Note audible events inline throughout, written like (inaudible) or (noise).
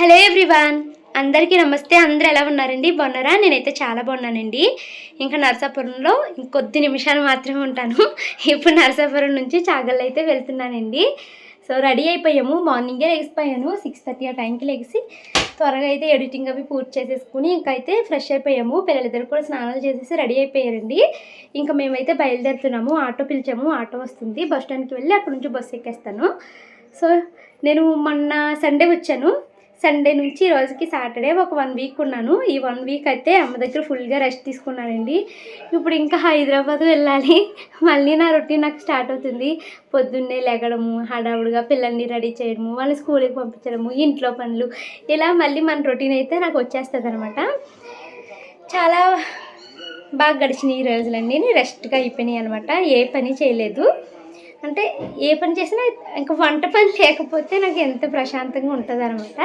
Hello everyone. అందరికీ నమస్తే. అందరూ ఎలా ఉన్నారండి? బాగున్నారా? నేనైతే చాలా బాగున్నానండి. ఇంకా నరసాపురంలో ఇంకొద్ది నిమిషాలు మాత్రమే ఉంటాను. ఇప్పుడు నరసాపురం నుంచి చాగల్ అయితే వెళ్తున్నానండి. సో రెడీ అయిపోయాము. మార్నింగే లెగిసిపోయాను సిక్స్ థర్టీ ఆ టైంకి లెగిసి త్వరగా అయితే ఎడిటింగ్ అవి పూర్తి చేసేసుకుని ఇంకా అయితే ఫ్రెష్ అయిపోయాము. పిల్లలిద్దరు కూడా స్నానాలు చేసేసి రెడీ అయిపోయారండి. ఇంకా మేమైతే బయలుదేరుతున్నాము. ఆటో పిలిచాము. ఆటో వస్తుంది. బస్ స్టాండ్కి వెళ్ళి అక్కడ నుంచి బస్సు ఎక్కేస్తాను. సో నేను మొన్న సండే వచ్చాను. సండే నుంచి ఈ రోజుకి సాటర్డే ఒక వన్ వీక్ ఉన్నాను. ఈ వన్ వీక్ అయితే అమ్మ దగ్గర ఫుల్గా రెస్ట్ తీసుకున్నానండి. ఇప్పుడు ఇంకా హైదరాబాద్ వెళ్ళాలి. (laughs) మళ్ళీ నా రొటీన్ నాకు స్టార్ట్ అవుతుంది. పొద్దున్నే లెగడము హడావుడిగా పిల్లల్ని రెడీ చేయడము వాళ్ళని స్కూల్కి పంపించడము ఇంట్లో పనులు. ఇలా మళ్ళీ మన రొటీన్ అయితే నాకు వచ్చేస్తుంది అనమాట చాలా బాగా గడిచినాయి ఈ రోజులన్నీ. రెస్ట్గా అయిపోయినాయి అనమాట ఏ పని చేయలేదు. అంటే ఏ పని చేసినా ఇంకా వంట పని లేకపోతే నాకు ఎంత ప్రశాంతంగా ఉంటుంది అనమాట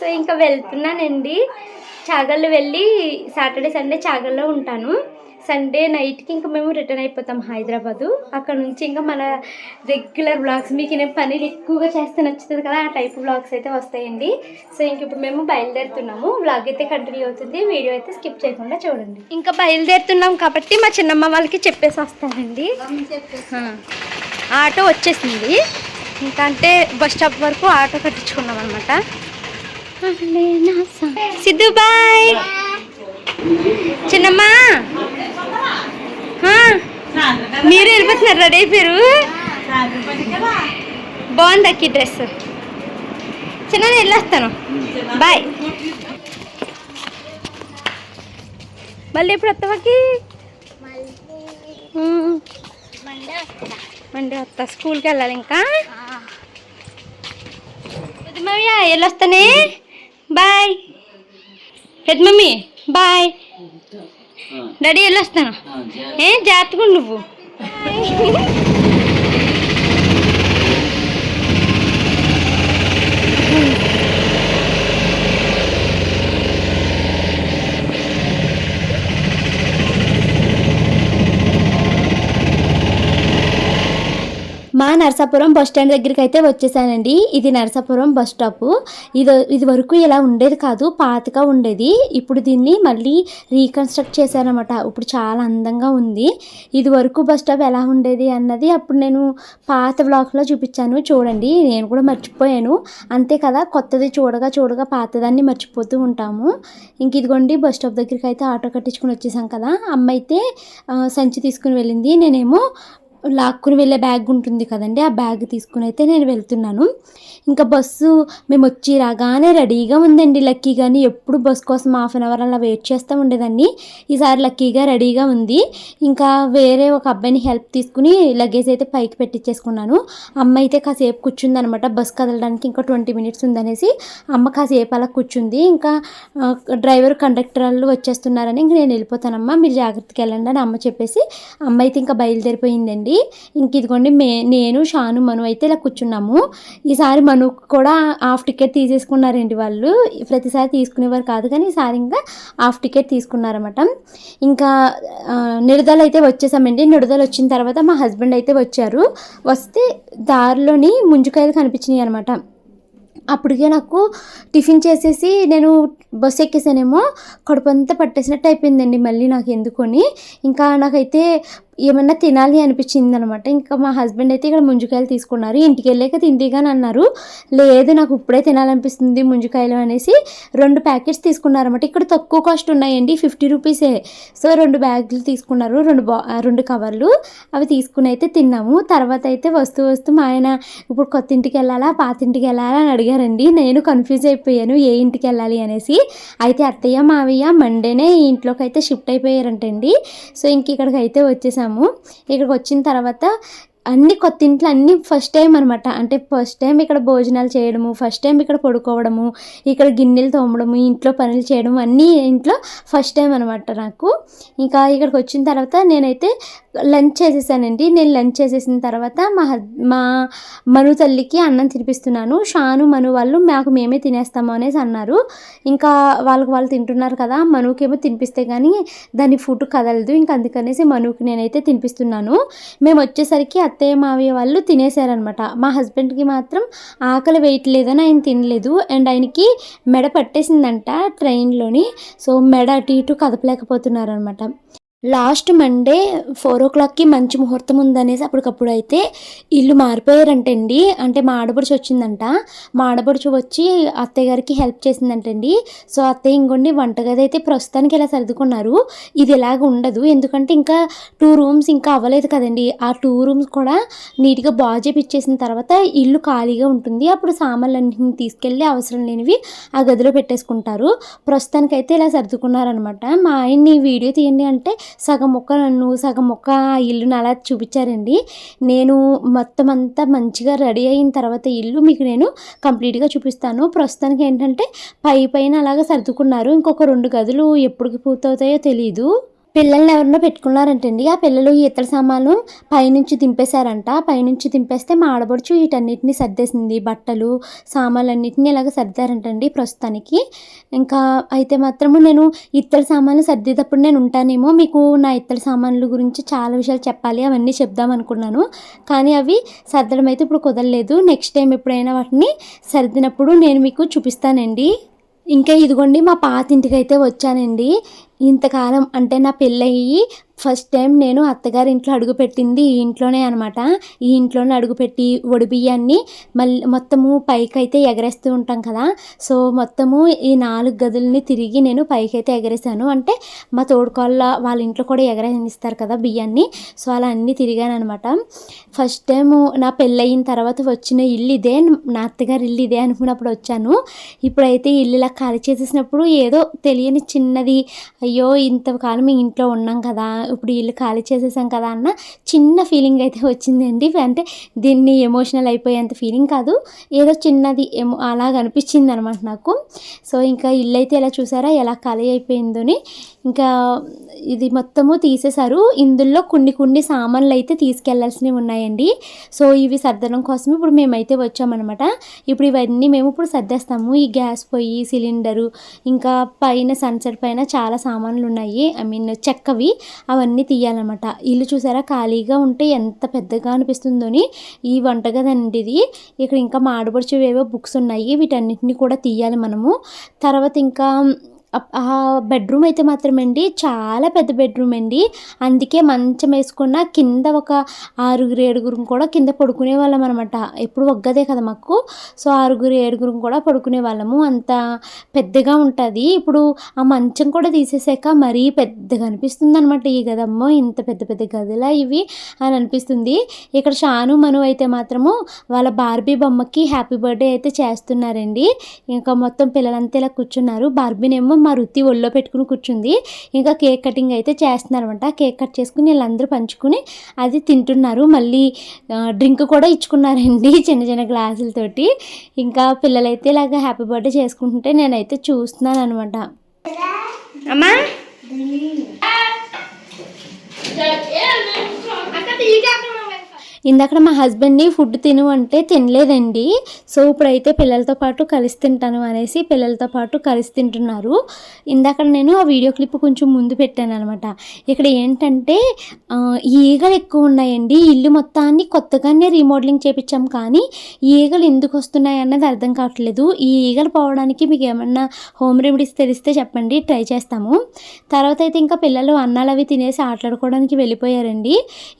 సో ఇంకా వెళ్తున్నానండి. చాగళ్ళు వెళ్ళి సాటర్డే సండే చాగల్లో ఉంటాను. సండే నైట్కి ఇంకా మేము రిటర్న్ అయిపోతాం హైదరాబాదు. అక్కడ నుంచి ఇంకా మన రెగ్యులర్ బ్లాగ్స్ మీకు నేను పనులు ఎక్కువగా చేస్తే నచ్చుతుంది కదా ఆ టైప్ బ్లాగ్స్ అయితే వస్తాయండి. సో ఇంక ఇప్పుడు మేము బయలుదేరుతున్నాము. బ్లాగ్ అయితే కంటిన్యూ అవుతుంది. వీడియో అయితే స్కిప్ చేయకుండా చూడండి. ఇంకా బయలుదేరుతున్నాం కాబట్టి మా చిన్నమ్మ వాళ్ళకి చెప్పేసి వస్తానండి. ఆటో వచ్చేసింది. ఇంకా అంటే బస్ స్టాప్ వరకు ఆటో కట్టించుకున్నాం అనమాట సిద్ధు బాయ్. చిన్నమ్మ. మీరు వెళ్ళిపోతున్నారు రెడీ అయిపోయారు? బాగుంది అక్కి డ్రెస్. చిన్న నేను వెళ్ళొస్తాను. బాయ్. మళ్ళీ ఎప్పుడు వస్తావాకి మండే వస్తా. స్కూల్కి వెళ్ళాలి ఇంకా? పెద్ద మమ్మీ వెళ్ళొస్తానే? బాయ్. పెద్ద మమ్మీ. బాయ్. డాడీ వెళ్ళొస్తాను. ఏ జాగ్రత్తగా ఉండు నువ్వు. నరసాపురం బస్ స్టాండ్ దగ్గరికి అయితే వచ్చేసానండి. ఇది నరసాపురం బస్ స్టాప్. ఇది ఇది వరకు ఇలా ఉండేది కాదు పాతగా ఉండేది. ఇప్పుడు దీన్ని మళ్ళీ రీకన్స్ట్రక్ట్ చేశారనమాట ఇప్పుడు చాలా అందంగా ఉంది. ఇది వరకు బస్ స్టాప్ ఎలా ఉండేది అన్నది అప్పుడు నేను పాత బ్లాక్లో చూపించాను. చూడండి నేను కూడా మర్చిపోయాను. అంతే కదా కొత్తది చూడగా చూడగా పాతదాన్ని మర్చిపోతూ ఉంటాము. ఇంక ఇదిగోండి బస్ స్టాప్ దగ్గరికి అయితే ఆటో కట్టించుకుని వచ్చేసాం కదా. అమ్మ అయితే సంచి తీసుకుని వెళ్ళింది. నేనేమో లాక్కుని వెళ్ళే బ్యాగ్ ఉంటుంది కదండి ఆ బ్యాగ్ తీసుకుని అయితే నేను వెళ్తున్నాను. ఇంకా బస్సు మేము వచ్చి రాగానే రెడీగా ఉందండి లక్కీ కానీ ఎప్పుడు బస్ కోసం హాఫ్ అన్ అవర్ అలా వెయిట్ చేస్తూ ఉండేదాన్ని. ఈసారి లక్కీగా రెడీగా ఉంది. ఇంకా వేరే ఒక అబ్బాయిని హెల్ప్ తీసుకుని లగేజ్ అయితే పైకి పెట్టించేసుకున్నాను అమ్మ అయితే కాసేపు కూర్చుందనమాట బస్ కదలడానికి ఇంకా ట్వంటీ మినిట్స్ ఉందనేసి అమ్మ కాసేపు అలా కూర్చుంది. ఇంకా డ్రైవర్ కండక్టర్ వాళ్ళు వచ్చేస్తున్నారని ఇంక నేను వెళ్ళిపోతానమ్మా మీరు జాగ్రత్తగా వెళ్ళండి అని అమ్మ చెప్పేసి అమ్మ అయితే ఇంకా బయలుదేరిపోయిందండి. ఇంక ఇదిగోండి మే నేను షాను మను అయితే ఇలా కూర్చున్నాము. ఈసారి మను కూడా హాఫ్ టికెట్ తీసేసుకున్నారండి వాళ్ళు? ప్రతిసారి తీసుకునేవారు కాదు కానీ ఈసారి ఇంకా హాఫ్ టికెట్ తీసుకున్నారన్నమాట. ఇంకా నిడదలు అయితే వచ్చేసామండి. నిడదలు వచ్చిన తర్వాత మా హస్బెండ్ అయితే వచ్చారు. వస్తే దారిలోని ముంజుకాయలు కనిపించినాయి అనమాట అప్పటికే నాకు టిఫిన్ చేసేసి నేను బస్ ఎక్కేసానేమో కడుపంతా పట్టేసినట్టు అయిపోయిందండి మళ్ళీ నాకు ఎందుకొని ఇంకా నాకైతే ఏమన్నా తినాలి అనిపించింది అనమాట ఇంకా మా హస్బెండ్ అయితే ఇక్కడ ముంజుకాయలు తీసుకున్నారు. ఇంటికి వెళ్ళాక తిందిగాని అన్నారు. లేదు నాకు ఇప్పుడే తినాలనిపిస్తుంది ముంజుకాయలు అనేసి రెండు ప్యాకెట్స్ తీసుకున్నారన్నమాట ఇక్కడ తక్కువ కాస్ట్ ఉన్నాయండి ఫిఫ్టీ రూపీసే. సో రెండు బ్యాగులు తీసుకున్నారు రెండు బా రెండు కవర్లు. అవి తీసుకుని అయితే తిన్నాము. తర్వాత అయితే వస్తూ వస్తూ మా ఆయన ఇప్పుడు కొత్త ఇంటికి వెళ్ళాలా? పాత ఇంటికి వెళ్ళాలా? అని అడిగారండి. నేను కన్ఫ్యూజ్ అయిపోయాను ఏ ఇంటికి వెళ్ళాలి? అనేసి. అయితే అత్తయ్య మావయ్య మండేనే ఈ ఇంట్లోకి అయితే షిఫ్ట్ అయిపోయారంటండి. సో ఇంక ఇక్కడికి అయితే వచ్చేసాము. ఇక్కడికి వచ్చిన తర్వాత అన్ని కొత్త ఇంట్లో అన్ని ఫస్ట్ టైం అనమాట అంటే ఫస్ట్ టైం ఇక్కడ భోజనాలు చేయడము ఫస్ట్ టైం ఇక్కడ పడుకోవడము ఇక్కడ గిన్నెలు తోమడము ఇంట్లో పనులు చేయడం అన్నీ ఇంట్లో ఫస్ట్ టైం అనమాట నాకు. ఇంకా ఇక్కడికి వచ్చిన తర్వాత నేనైతే లంచ్ చేసేసానండి. నేను లంచ్ చేసేసిన తర్వాత మా మా మను తల్లికి అన్నం తినిపిస్తున్నాను. షాను మను వాళ్ళు మాకు మేమే తినేస్తాము అనేసి అన్నారు. ఇంకా వాళ్ళకి వాళ్ళు తింటున్నారు కదా మనుకేమో తినిపిస్తే కానీ దాని ఫుడ్ కదలదు. ఇంకా అందుకనేసి మనుకి నేనైతే తినిపిస్తున్నాను. మేము వచ్చేసరికి అత్తయ్య మావయ్య వాళ్ళు తినేశారనమాట మా హస్బెండ్కి మాత్రం ఆకలి వేయట్లేదని ఆయన తినలేదు. అండ్ ఆయనకి మెడ పట్టేసిందంట ట్రైన్లోని. సో మెడ అటు ఇటు కదపలేకపోతున్నారనమాట లాస్ట్ మండే ఫోర్ ఓ క్లాక్కి మంచి ముహూర్తం ఉందనేసి అప్పటికప్పుడు అయితే ఇల్లు మారిపోయారంటండి. అంటే మా ఆడపడుచు వచ్చిందంట. మా ఆడపడుచు వచ్చి అత్తయ్య గారికి హెల్ప్ చేసిందంటండి. సో అత్తయ్య ఇంకొండి వంటగది అయితే ప్రస్తుతానికి ఇలా సర్దుకున్నారు. ఇది ఇలాగ ఉండదు. ఎందుకంటే ఇంకా టూ రూమ్స్ ఇంకా అవ్వలేదు కదండి. ఆ టూ రూమ్స్ కూడా నీట్గా బాగు చేపిచ్చేసిన తర్వాత ఇల్లు ఖాళీగా ఉంటుంది. అప్పుడు సామాన్లన్నింటిని తీసుకెళ్ళి అవసరం లేనివి ఆ గదిలో పెట్టేసుకుంటారు. ప్రస్తుతానికైతే ఇలా సర్దుకున్నారనమాట మా ఆయన్ని వీడియో తీయండి అంటే సగం మొక్క నన్ను సగం మొక్క ఇల్లును అలా చూపించారండి. నేను మొత్తం అంతా మంచిగా రెడీ అయిన తర్వాత ఇల్లు మీకు నేను కంప్లీట్గా చూపిస్తాను. ప్రస్తుతానికి ఏంటంటే పై పైన అలాగా సర్దుకున్నారు. ఇంకొక రెండు గదులు ఎప్పటికి పూర్తవుతాయో తెలియదు పిల్లల్ని ఎవరినో పెట్టుకున్నారంటండి. ఆ పిల్లలు ఈ ఇతర సామాను పైనుంచి దింపేశారంట. పైనుంచి దింపేస్తే మా ఆడబడుచు వీటన్నిటిని సర్దేసింది. బట్టలు సామాన్లు అన్నిటిని ఇలాగ సర్దారంటండి ప్రస్తుతానికి. ఇంకా అయితే మాత్రము నేను ఇత్తడి సామాన్లు సర్దేటప్పుడు నేను ఉంటానేమో మీకు నా ఇత్తడి సామాన్లు గురించి చాలా విషయాలు చెప్పాలి. అవన్నీ చెప్దాం అనుకున్నాను. కానీ అవి సర్దడం అయితే ఇప్పుడు కుదరలేదు. నెక్స్ట్ టైం ఎప్పుడైనా వాటిని సర్దినప్పుడు నేను మీకు చూపిస్తానండి. ఇంకా ఇదిగోండి మా పాత ఇంటికి అయితే వచ్చానండి. ఇంతకాలం అంటే నా పెళ్ళయి ఫస్ట్ టైం నేను అత్తగారి ఇంట్లో అడుగుపెట్టింది ఈ ఇంట్లోనే అనమాట ఈ ఇంట్లోనే అడుగుపెట్టి ఒడి బియ్యాన్ని మళ్ళీ మొత్తము పైకైతే ఎగరేస్తూ ఉంటాం కదా. సో మొత్తము ఈ నాలుగు గదుల్ని తిరిగి నేను పైకైతే ఎగరేసాను అంటే మా తోడుకోళ్ళ వాళ్ళ ఇంట్లో కూడా ఎగరేనిస్తారు కదా బియ్యాన్ని. సో అలా అన్నీ తిరిగాను అనమాట ఫస్ట్ టైం నా పెళ్ళయిన తర్వాత వచ్చిన ఇల్లు ఇదే. నా అత్తగారి ఇల్లు ఇదే అనుకున్నప్పుడు వచ్చాను. ఇప్పుడైతే ఇల్లు ఇలా ఖాళీ చేసేసినప్పుడు ఏదో తెలియని చిన్నది అయ్యో ఇంతకాలం ఇంట్లో ఉన్నాం కదా ఇప్పుడు ఇల్లు ఖాళీ చేసేసాం కదా అన్న చిన్న ఫీలింగ్ అయితే వచ్చిందండి. అంటే దీన్ని ఎమోషనల్ అయిపోయేంత ఫీలింగ్ కాదు ఏదో చిన్నది ఏమో అలాగ అనిపించింది అనమాట నాకు. సో ఇంకా ఇల్లు అయితే ఎలా చూసారా ఎలా ఖాళీ అయిపోయిందని ఇంకా ఇది మొత్తము తీసేశారు. ఇందులో కొన్ని కొన్ని సామాన్లు అయితే తీసుకెళ్ళాల్సినవి ఉన్నాయండి. సో ఇవి సర్దడం కోసం ఇప్పుడు మేమైతే వచ్చామన్నమాట. ఇప్పుడు ఇవన్నీ మేము ఇప్పుడు సర్దేస్తాము. ఈ గ్యాస్ పొయ్యి సిలిండరు ఇంకా పైన సన్సెట్ పైన చాలా సామాన్లు సామాన్లు ఉన్నాయి ఐ మీన్ చెక్కవి అవన్నీ తీయాలన్నమాట. ఇల్లు చూసారా? ఖాళీగా ఉంటే ఎంత పెద్దగా అనిపిస్తుందోని ఈ వంటగది అండి ఇది ఇక్కడ ఇంకా మాడబడిచేవేవో బుక్స్ ఉన్నాయి. వీటన్నిటిని కూడా తీయాలి మనము. తర్వాత ఇంకా ఆ బెడ్రూమ్ అయితే మాత్రం అండి చాలా పెద్ద బెడ్రూమ్ అండి అందుకే మంచం వేసుకున్న కింద ఒక ఆరుగురు ఏడుగురు కూడా కింద పడుకునే వాళ్ళం అనమాట ఎప్పుడు ఒగ్గదే కదా మాకు. సో ఆరుగురు ఏడుగురు కూడా పడుకునే వాళ్ళము. అంత పెద్దగా ఉంటుంది. ఇప్పుడు ఆ మంచం కూడా తీసేసాక మరీ పెద్దగా అనిపిస్తుంది అనమాట ఈ గదమ్మో ఇంత పెద్ద పెద్ద గదిలా ఇవి? అని అనిపిస్తుంది. ఇక్కడ షాను మను అయితే మాత్రము వాళ్ళ బార్బీ బొమ్మకి హ్యాపీ బర్త్డే అయితే చేస్తున్నారండి. ఇంకా మొత్తం పిల్లలంతా ఇలా కూర్చున్నారు. బార్బీనేమో మా రుత్తి ఒళ్ళో పెట్టుకుని కూర్చుంది. ఇంకా కేక్ కటింగ్ అయితే చేస్తున్నారు అనమాట కేక్ కట్ చేసుకుని వీళ్ళందరూ పంచుకుని అది తింటున్నారు. మళ్ళీ డ్రింక్ కూడా ఇచ్చుకున్నారండి (laughs) చిన్న చిన్న గ్లాసులతోటి. ఇంకా పిల్లలైతే ఇలాగ హ్యాపీ బర్త్డే చేసుకుంటుంటే నేనైతే చూస్తున్నాను అనమాట అమ్మా ఇందాక మా హస్బెండ్ని ఫుడ్ తిను అంటే తినలేదండి. సో ఇప్పుడైతే పిల్లలతో పాటు కలిసి తింటాను అనేసి పిల్లలతో పాటు కలిసి తింటున్నారు. ఇందాక నేను ఆ వీడియో క్లిప్ కొంచెం ముందు పెట్టాను అనమాట ఇక్కడ ఏంటంటే ఈగలు ఎక్కువ ఉన్నాయండి. ఇల్లు మొత్తాన్ని కొత్తగానే రీమోడలింగ్ చేపించాం కానీ ఈగలు ఎందుకు వస్తున్నాయి అన్నది అర్థం కావట్లేదు. ఈ ఈగలు పోవడానికి మీకు ఏమన్నా హోమ్ రెమెడీస్ తెలిస్తే చెప్పండి ట్రై చేస్తాము. తర్వాత అయితే ఇంకా పిల్లలు అన్నాలు అవి తినేసి ఆటలాడుకోవడానికి వెళ్ళిపోయారండి.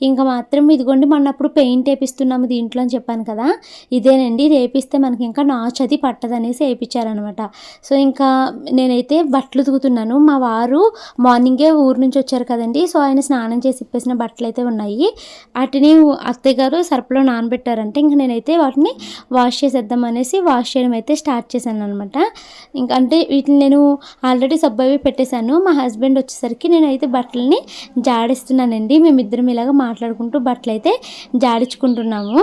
ఇంకా మాత్రం ఇదిగోండి మొన్నప్పుడు పెయింట్ వేపిస్తున్నాము దీంట్లో అని చెప్పాను కదా. ఇదేనండి ఇది వేపిస్తే మనకి ఇంకా నాచు అది పట్టదనేసి వేయించారనమాట సో ఇంకా నేనైతే బట్టలు ఉతుకుతున్నాను. మా వారు మార్నింగే ఊరు నుంచి వచ్చారు కదండి. సో ఆయన స్నానం చేసి ఇప్పేసిన బట్టలు అయితే ఉన్నాయి. వాటిని అత్తయ్య గారు సర్పులో నానబెట్టారంటే ఇంకా నేనైతే వాటిని వాష్ చేసేద్దాం అనేసి వాష్ చేయడం అయితే స్టార్ట్ చేశాను అనమాట ఇంకా అంటే వీటిని నేను ఆల్రెడీ సబ్బు అవి పెట్టేశాను. మా హస్బెండ్ వచ్చేసరికి నేనైతే బట్టలని జాడిస్తున్నానండి. మేమిద్దరం ఇలాగ మాట్లాడుకుంటూ బట్టలు అయితే జాడించుకుంటున్నాము.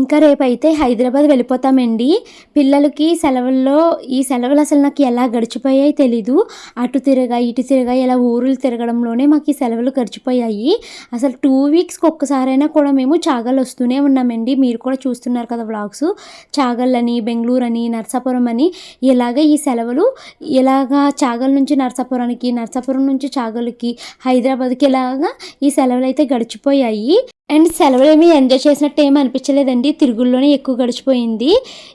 ఇంకా రేపైతే హైదరాబాద్ వెళ్ళిపోతామండి. పిల్లలకి సెలవుల్లో ఈ సెలవులు అసలు నాకు ఎలా గడిచిపోయాయి తెలీదు. అటు తిరగా ఇటు తిరగా ఇలా ఊరులు తిరగడంలోనే మాకు ఈ సెలవులు గడిచిపోయాయి. అసలు టూ వీక్స్కి ఒక్కసారైనా కూడా మేము చాగల్ వస్తూనే ఉన్నామండి. మీరు కూడా చూస్తున్నారు కదా వ్లాగ్స్. చాగల్ అని బెంగళూరు అని నర్సాపురం అని ఇలాగ ఈ సెలవులు ఇలాగా చాగల్ నుంచి నర్సాపురానికి నర్సాపురం నుంచి చాగల్కి హైదరాబాద్కి ఇలాగా ఈ సెలవులు అయితే గడిచిపోయాయి. అండ్ సెలవులు ఏమీ ఎంజాయ్ చేసినట్టు ఏమీ అనిపించలేదండి. తిరుగుల్లోనే ఎక్కువ గడిచిపోయింది.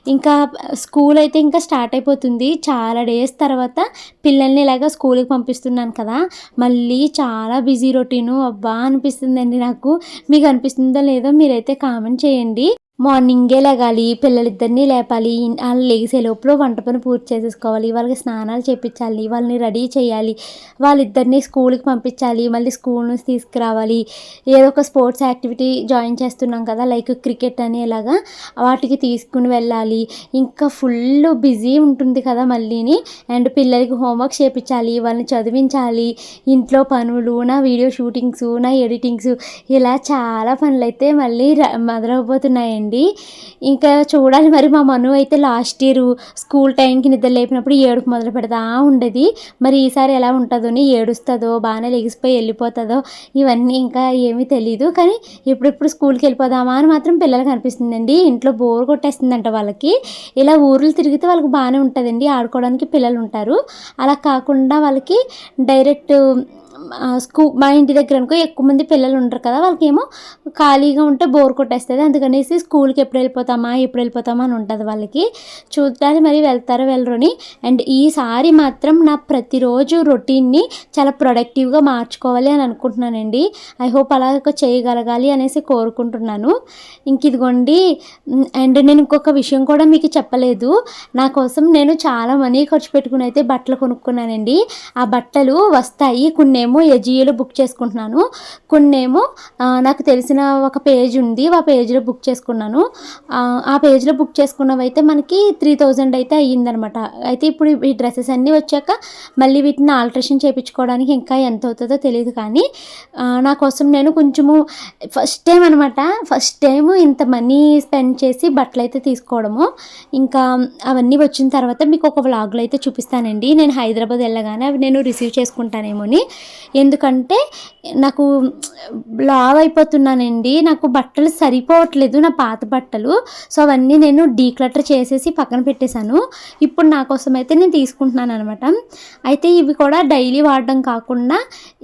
ఇంకా స్కూల్ అయితే ఇంకా స్టార్ట్ అయిపోతుంది. చాలా డేస్ తర్వాత పిల్లల్ని ఇలాగ స్కూల్కి పంపిస్తున్నాను కదా. మళ్ళీ చాలా బిజీ రొటీను. అబ్బా! అనిపిస్తుందండి నాకు. మీకు అనిపిస్తుందో లేదో మీరైతే కామెంట్ చేయండి. మార్నింగే లేగాలి పిల్లలిద్దరినీ లేపాలి వాళ్ళు లేచే లోపల వంట పని పూర్తి చేసేసుకోవాలి వాళ్ళకి స్నానాలు చేపించాలి వాళ్ళని రెడీ చేయాలి వాళ్ళిద్దరిని స్కూల్కి పంపించాలి మళ్ళీ స్కూల్ నుంచి తీసుకురావాలి. ఏదో ఒక స్పోర్ట్స్ యాక్టివిటీ జాయిన్ చేస్తున్నాం కదా లైక్ క్రికెట్ అని ఇలాగా వాటికి తీసుకుని వెళ్ళాలి. ఇంకా ఫుల్ బిజీ ఉంటుంది కదా మళ్ళీని. అండ్ పిల్లలకి హోంవర్క్ చేపించాలి వాళ్ళని చదివించాలి. ఇంట్లో పనులు నా వీడియో షూటింగ్స్ నా ఎడిటింగ్స్ ఇలా చాలా పనులు అయితే మళ్ళీ మొదలవబోతున్నాయండి. అండి ఇంకా చూడాలి మరి మా మను అయితే లాస్ట్ ఇయర్ స్కూల్ టైంకి నిద్ర లేపినప్పుడు ఏడుపు మొదలు పెడతా ఉండేది. మరి ఈసారి ఎలా ఉంటుందో అని ఏడుస్తుందో బాగానే లెగిసిపోయి వెళ్ళిపోతుందో ఇవన్నీ ఇంకా ఏమీ తెలియదు కానీ ఇప్పుడిప్పుడు స్కూల్కి వెళ్ళిపోదామా అని మాత్రం పిల్లలకు అనిపిస్తుందండి. ఇంట్లో బోర్ కొట్టేస్తుందంట వాళ్ళకి. ఇలా ఊర్లు తిరిగితే వాళ్ళకి బాగానే ఉంటుందండి. ఆడుకోవడానికి పిల్లలు ఉంటారు. అలా కాకుండా వాళ్ళకి డైరెక్ట్ స్కూ మా ఇంటి దగ్గర అనుకో ఎక్కువ మంది పిల్లలు ఉంటారు కదా వాళ్ళకి ఏమో ఖాళీగా ఉంటే బోర్ కొట్టేస్తుంది. అందుకనేసి స్కూల్కి ఎప్పుడు వెళ్ళిపోతామా ఎప్పుడు వెళ్ళిపోతామా అని ఉంటుంది వాళ్ళకి. చూడడానికి మరి వెళ్తారో వెళ్ళరు అని. అండ్ ఈసారి మాత్రం నా ప్రతిరోజు రొటీన్ని చాలా ప్రొడక్టివ్గా మార్చుకోవాలి అని అనుకుంటున్నానండి. ఐ హోప్ అలా చేయగలగాలి అనేసి కోరుకుంటున్నాను. ఇంక ఇదిగోండి అండ్ నేను ఇంకొక విషయం కూడా మీకు చెప్పలేదు. నా కోసం నేను చాలా మనీ ఖర్చు పెట్టుకుని అయితే బట్టలు కొనుక్కున్నానండి. ఆ బట్టలు వస్తాయి కొన్నేమో ఎజియోలో బుక్ చేసుకుంటున్నాను. కొన్నేమో ఏమో నాకు తెలిసిన ఒక పేజ్ ఉంది ఆ పేజ్లో బుక్ చేసుకున్నాను. ఆ, పేజ్లో బుక్ చేసుకున్నవి అయితే మనకి త్రీ థౌజండ్ అయితే అయ్యిందనమాట. అయితే ఇప్పుడు ఈ డ్రెస్సెస్ అన్నీ వచ్చాక మళ్ళీ వీటిని ఆల్ట్రేషన్ చేయించుకోవడానికి ఇంకా ఎంత అవుతుందో తెలియదు కానీ నా కోసం నేను కొంచెము ఫస్ట్ టైం అనమాట. ఫస్ట్ టైం ఇంత మనీ స్పెండ్ చేసి బట్టలు అయితే తీసుకోవడము. ఇంకా అవన్నీ వచ్చిన తర్వాత మీకు ఒక వ్లాగ్లో అయితే చూపిస్తానండి. నేను హైదరాబాద్ వెళ్ళగానే అవి నేను రిసీవ్ చేసుకుంటానేమో అని ఎందుకంటే నాకు లావ్ అయిపోతున్నానండి. నాకు బట్టలు సరిపోవట్లేదు నా పాత బట్టలు. సో అవన్నీ నేను డీక్లటర్ చేసేసి పక్కన పెట్టేశాను. ఇప్పుడు నా కోసం అయితే నేను తీసుకుంటున్నాను అనమాట అయితే ఇవి కూడా డైలీ వాడడం కాకుండా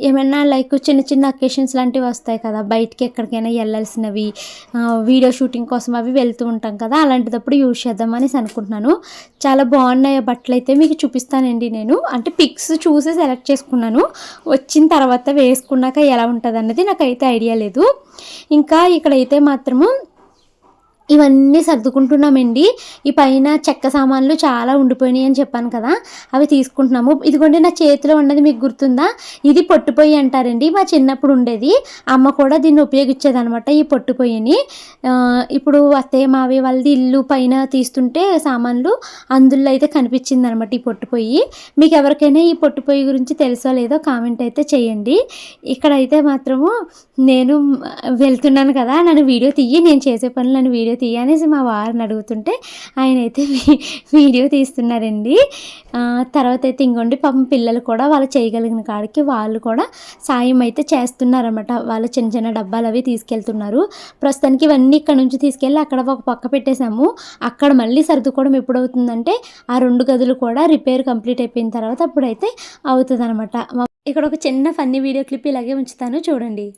ఏమైనా లైక్ చిన్న చిన్న అకేషన్స్ లాంటివి వస్తాయి కదా బయటికి ఎక్కడికైనా వెళ్ళాల్సినవి వీడియో షూటింగ్ కోసం అవి వెళ్తూ ఉంటాం కదా అలాంటిదప్పుడు యూజ్ చేద్దామనేసి అనుకుంటున్నాను. చాలా బాగున్నాయి ఆ బట్టలు అయితే మీకు చూపిస్తానండి నేను. అంటే పిక్స్ చూసి సెలెక్ట్ చేసుకున్నాను. వచ్చిన తర్వాత దాకా ఎలా ఉంటుంది అన్నది నాకైతే ఐడియా లేదు. ఇంకా ఇక్కడైతే మాత్రము ఇవన్నీ సర్దుకుంటున్నామండి. ఈ పైన చెక్క సామాన్లు చాలా ఉండిపోయినాయి అని చెప్పాను కదా అవి తీసుకుంటున్నాము. ఇదిగోండి నా చేతిలో ఉన్నది మీకు గుర్తుందా? ఇది పొట్టు పొయ్యి అంటారండి. మా చిన్నప్పుడు ఉండేది. అమ్మ కూడా దీన్ని ఉపయోగించేది అనమాట ఈ పొట్టు పొయ్యిని. ఇప్పుడు అత్తయ్య మావి వాళ్ళది ఇల్లు పైన తీస్తుంటే సామాన్లు అందులో అయితే కనిపించింది అనమాట ఈ పొట్టు పొయ్యి. మీకు ఎవరికైనా ఈ పొట్టు పొయ్యి గురించి తెలుసో లేదో కామెంట్ అయితే చేయండి. ఇక్కడైతే మాత్రము నేను వెళ్తున్నాను కదా నన్ను వీడియో తీయి. నేను చేసే పనులు నన్ను వీడియో తీయనేసి అనేసి మా వారిని అడుగుతుంటే ఆయన అయితే వీడియో తీస్తున్నారండి. తర్వాత అయితే ఇంకోండి పాపం పిల్లలు కూడా వాళ్ళు చేయగలిగిన కాడికి వాళ్ళు కూడా సాయం అయితే చేస్తున్నారన్నమాట. వాళ్ళు చిన్న చిన్న డబ్బాలు అవి తీసుకెళ్తున్నారు. ప్రస్తుతానికి ఇవన్నీ ఇక్కడ నుంచి తీసుకెళ్ళి అక్కడ ఒక పక్క పెట్టేశాము. అక్కడ మళ్ళీ సర్దుకోవడం ఎప్పుడవుతుందంటే ఆ రెండు గదులు కూడా రిపేర్ కంప్లీట్ అయిపోయిన తర్వాత అప్పుడైతే అవుతుంది అనమాట ఇక్కడ ఒక చిన్న ఫన్నీ వీడియో క్లిప్ ఇలాగే ఉంచుతాను చూడండి.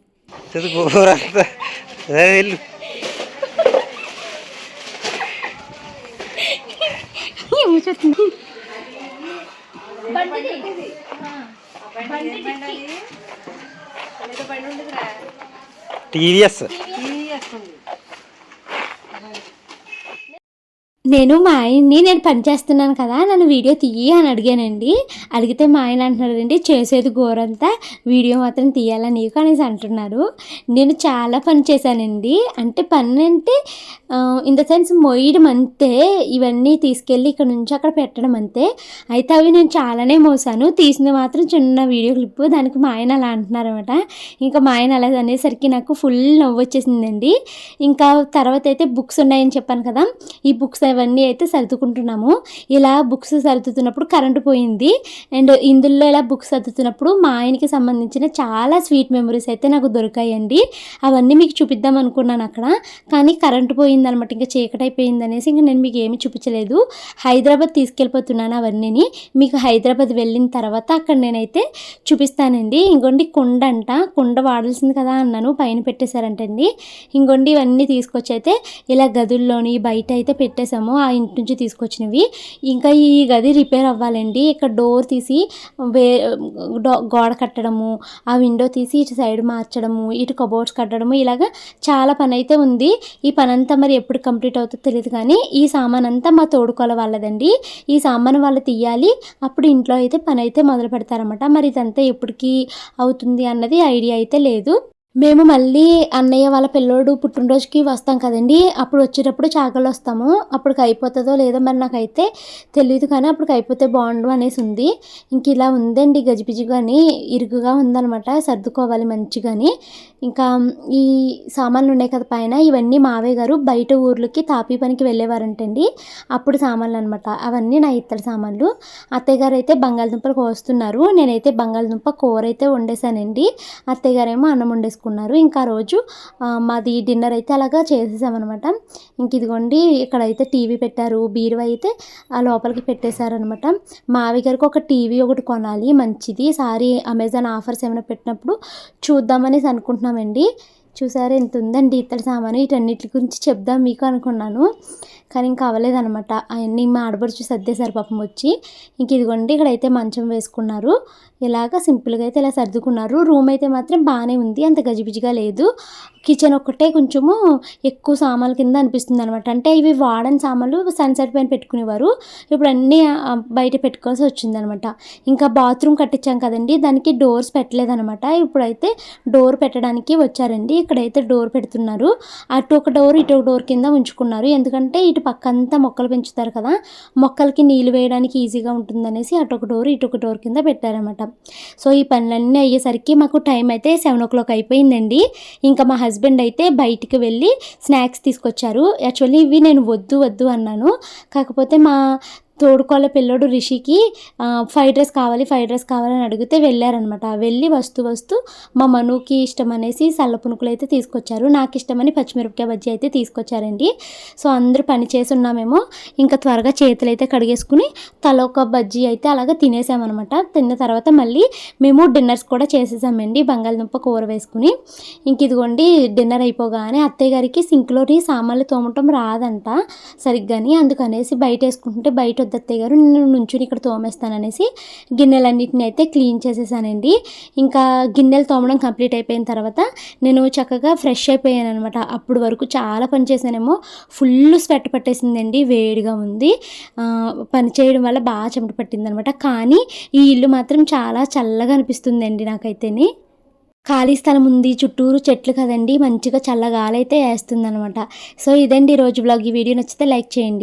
చదువు ఊరంతా అదే వెళ్ళు నేను మా ఆయన్ని నేను పని చేస్తున్నాను కదా నన్ను వీడియో తీయి అని అడిగానండి. అడిగితే మా ఆయన అంటున్నారండి చేసేది గోరంతా వీడియో మాత్రం తీయాలా నీకు అనేసి అంటున్నారు. నేను చాలా పని చేశానండి. అంటే పని అంటే ఇన్ ద సెన్స్ మోయడం అంతే ఇవన్నీ తీసుకెళ్ళి ఇక్కడ నుంచి అక్కడ పెట్టడం అంతే. అయితే అవి నేను చాలానే మోసాను. తీసింది మాత్రం చిన్న వీడియో క్లిప్ దానికి మా ఆయన అలా అంటున్నారనమాట ఇంకా మా ఆయన అలా అనేసరికి నాకు ఫుల్ నవ్వు వచ్చేసిందండి ఇంకా తర్వాత అయితే బుక్స్ ఉన్నాయని చెప్పాను కదా ఈ బుక్స్ అవన్నీ అయితే సర్దుకుంటున్నాము. ఇలా బుక్స్ సర్దుతున్నప్పుడు కరెంటు పోయింది. అండ్ ఇందులో ఇలా బుక్స్ సర్దుతున్నప్పుడు మా ఆయనకి సంబంధించిన చాలా స్వీట్ మెమరీస్ అయితే నాకు దొరికాయండి. అవన్నీ మీకు చూపిద్దాం అనుకున్నాను అక్కడ. కానీ కరెంటు పోయిందనమాట ఇంకా చీకటి అయిపోయింది అనేసి ఇంకా నేను మీకు ఏమీ చూపించలేదు. హైదరాబాద్ తీసుకెళ్ళిపోతున్నాను అవన్నీని. మీకు హైదరాబాద్ వెళ్ళిన తర్వాత అక్కడ నేనైతే చూపిస్తానండి. ఇంకోండి కుండ అంట కుండ వాడాల్సింది కదా అన్నాను. పైన పెట్టేశారంటండి. ఇంకోండి ఇవన్నీ తీసుకొచ్చి అయితే ఇలా గదుల్లోని బయట అయితే పెట్టేశాము. ఆ ఇంటి నుంచి తీసుకొచ్చినవి. ఇంకా ఈ గది రిపేర్ అవ్వాలండి. ఇక్కడ డోర్ తీసి వే డో- గోడ కట్టడము ఆ విండో తీసి ఇటు సైడ్ మార్చడము ఇటు కబోర్డ్స్ కట్టడము ఇలాగా చాలా పని అయితే ఉంది. ఈ పని అంతా మరి ఎప్పుడు కంప్లీట్ అవుతుందో తెలియదు కానీ ఈ సామాన్ అంతా మా తోడుకోల వాళ్ళదండి. ఈ సామాన్ వాళ్ళు తీయాలి. అప్పుడు ఇంట్లో అయితే పని అయితే మొదలు పెడతారన్నమాట. మరి ఇదంతా ఎప్పటికీ అవుతుంది అన్నది ఐడియా అయితే లేదు. మేము మళ్ళీ అన్నయ్య వాళ్ళ పిల్లోడు పుట్టినరోజుకి వస్తాం కదండి. అప్పుడు వచ్చేటప్పుడు చాకలు వస్తాము. అప్పటికి అయిపోతుందో లేదో మరి నాకైతే తెలియదు కానీ అప్పటికి అయిపోతే బాగుండు అనేసి ఉంది. ఇంక ఇలా ఉందండి గజిబిజిగాని ఇరుకుగా ఉందనమాట సర్దుకోవాలి మంచిగాని ఇంకా ఈ సామాన్లు ఉన్నాయి కదా పైన ఇవన్నీ మావయ్య గారు బయట ఊర్లకి తాపీ పనికి వెళ్ళేవారంటండి. అప్పుడు సామాన్లు అనమాట అవన్నీ నా ఇత్తడి సామాన్లు. అత్తయ్య గారు అయితే బంగాళదుంపలు కోస్తున్నారు. నేనైతే బంగాళదుంప కూర అయితే వండేసానండి అత్తయ్య గారేమో అన్నం వండేసుకున్నారు. ఇంకా రోజు మాది డిన్నర్ అయితే అలాగా చేసేసామన్నమాట. ఇంక ఇదిగోండి ఇక్కడైతే టీవీ పెట్టారు. బీరువా అయితే ఆ లోపలికి పెట్టేశారనమాట మావి గారికి ఒక టీవీ ఒకటి కొనాలి మంచిది. సారీ అమెజాన్ ఆఫర్స్ ఏమైనా పెట్టినప్పుడు చూద్దామనేసి అనుకుంటున్నామండి చూసారు ఎంత ఉందండి ఇతర సామాను. వీటన్నిటి గురించి చెప్దాం మీకు అనుకున్నాను. కానీ ఇంకా అవ్వలేదన్నమాట. అవన్నీ మా ఆడపడుచు సర్దేశారు పాపం వచ్చి. ఇంక ఇదిగోండి ఇక్కడైతే మంచం వేసుకున్నారు. ఇలాగ సింపుల్గా అయితే ఇలా సర్దుకున్నారు. రూమ్ అయితే మాత్రం బాగానే ఉంది అంత గజిబిజిగా లేదు. కిచెన్ ఒక్కటే కొంచెము ఎక్కువ సామాన్ల కింద అనిపిస్తుంది అనమాట అంటే ఇవి వాడని సామాన్లు సన్సెట్ పైన పెట్టుకునేవారు. ఇప్పుడు అన్నీ బయట పెట్టుకోవాల్సి వచ్చిందనమాట ఇంకా బాత్రూమ్ కట్టించాం కదండి దానికి డోర్స్ పెట్టలేదనమాట ఇప్పుడైతే డోర్ పెట్టడానికి వచ్చారండి. ఇక్కడైతే డోర్ పెడుతున్నారు. అటు ఒక డోర్ ఇటు ఒక డోర్ కింద ఉంచుకున్నారు. ఎందుకంటే ఇటు పక్కంతా మొక్కలు పెంచుతారు కదా మొక్కలకి నీళ్ళు వేయడానికి ఈజీగా ఉంటుందనేసి అటు ఒక డోర్ ఇటు ఒక డోర్ కింద పెట్టారనమాట సో ఈ పనులన్నీ అయ్యేసరికి మాకు టైం అయితే సెవెన్ ఓ క్లాక్ అయిపోయిందండి. ఇంకా మా హస్బెండ్ అయితే బయటికి వెళ్ళి స్నాక్స్ తీసుకొచ్చారు. యాక్చువల్లీ ఇవి నేను వద్దు వద్దు అన్నాను. కాకపోతే మా తోడుకోళ్ళ పిల్లోడు రిషికి ఫ్రైడ్ రైస్ కావాలి ఫ్రైడ్ రైస్ కావాలని అడిగితే వెళ్ళారనమాట వెళ్ళి వస్తూ వస్తూ మా మనుకి ఇష్టం అనేసి సల్ల పునుకులు అయితే తీసుకొచ్చారు. నాకు ఇష్టమని పచ్చిమిరపకాయ బజ్జీ అయితే తీసుకొచ్చారండి. సో అందరూ పని చేసి ఉన్నామేమో ఇంకా త్వరగా చేతులు అయితే కడిగేసుకుని తల ఒక బజ్జీ అయితే అలాగా తినేసామన్నమాట. తిన్న తర్వాత మళ్ళీ మేము డిన్నర్స్ కూడా చేసేసామండి బంగాళదుంప కూర వేసుకుని. ఇంక ఇదిగోండి డిన్నర్ అయిపోగానే అత్తయ్య గారికి సింక్లోని సామాన్లు తోమటం రాదంట సరిగ్గాని అందుకనేసి బయట వేసుకుంటుంటే బయట వద్దు అత్తయ్య గారు నేను నుంచుని ఇక్కడ తోమేస్తాననేసి గిన్నెలన్నిటిని అయితే క్లీన్ చేసేసానండి. ఇంకా గిన్నెలు తోమడం కంప్లీట్ అయిపోయిన తర్వాత నేను చక్కగా ఫ్రెష్ అయిపోయాను అనమాట అప్పుడు వరకు చాలా పని చేశానేమో. ఫుల్ స్వెట్ పట్టేసిందండి వేడిగా ఉంది. పని చేయడం వల్ల బాగా చెమట పట్టింది అనమాట కానీ ఈ ఇల్లు మాత్రం చాలా చల్లగా అనిపిస్తుందండి నాకైతేనే. ఖాళీ స్థలం ఉంది చుట్టూరు చెట్లు కదండి మంచిగా చల్లగాలైతే వేస్తుంది అనమాట సో ఇదండి ఈ రోజు బ్లాగ్ ఈ వీడియో నచ్చితే లైక్ చేయండి.